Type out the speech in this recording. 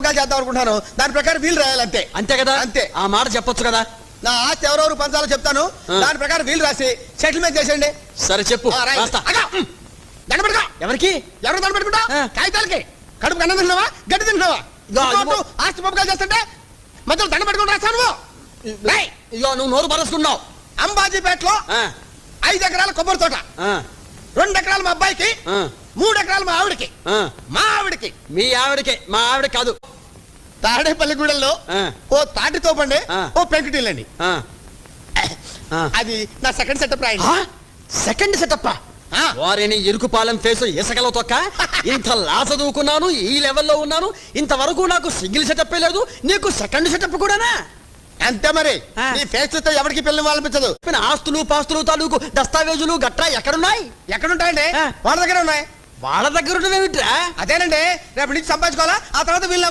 చేద్దాం అనుకుంటున్నాను. దాని ప్రకారం వీలు రాయాలి అంతే. కదా? అంతే. ఆ మాట చెప్పొచ్చు కదా? నా ఆస్తి ఎవరెవరు పంచాలో చెప్తాను. దాని ప్రకారం వీలు రాసి సెటిల్మెంట్ చేసేయండి. సరే చెప్పు. ఆ, రాయండి. రాస్తా. అగా, ఉమ్, దండ పెట్టుకో. ఎవరికి? ఎవరు దండ పెట్టుకుంటా ఆ. కాగితాలకి. కడుపు అన్నం తింటున్నావా? గడ్డి తింటున్నావా? ఇదిగో, ఇంకోటి, ఇదిగో. ఆస్తి పంపకాలు చేస్తుంటే మధ్యలో దండ పెట్టుకుని రాస్తాను. ఇగో నువ్వు నోరు పరచుకున్నావు అంబాజీపేటలో ఐదు ఎకరాల కొబ్బరి తోట. రెండు ఎకరాలు మా అబ్బాయికి మూడు ఎకరాలు మా ఆవిడకి. ఆ. మా ఆవిడకి. మీ ఆవిడకే మా ఆవిడ కాదు. తాడేపల్లిగూడెల్లో ఆ, ఓ తాటి తోపండి. ఓ పెంకుటిల్లండి. అది నా సెకండ్ సెటప్ రాయండి? సెకండ్ సెటప్ ఆ. వారిని ఇరుకుపాలెం ఫేసు ఇసకలో తొక్క. ఇంత లా చదువుకున్నాను ఈ లెవెల్లో ఉన్నాను. ఇంతవరకు నాకు సింగిల్ సెటప్ లేదు నీకు సెకండ్ సెటప్ కూడానా? అంతే మరి. నీ ఫేస్ చూస్తే ఎవరికి పిల్లలు వాళ్ళనిపించదు? ఆస్తులు పాస్తులు తాలూకు దస్తావేజులు గట్రా ఎక్కడున్నాయి? ఎక్కడుంటాయండి. వాళ్ళ దగ్గర ఉన్నాయి. వాళ్ళ దగ్గర ఉన్నవేమిట్రా? అదేనండి రేపు నుంచి సంపాదించుకోవాలా? ఆ తర్వాత వీళ్ళు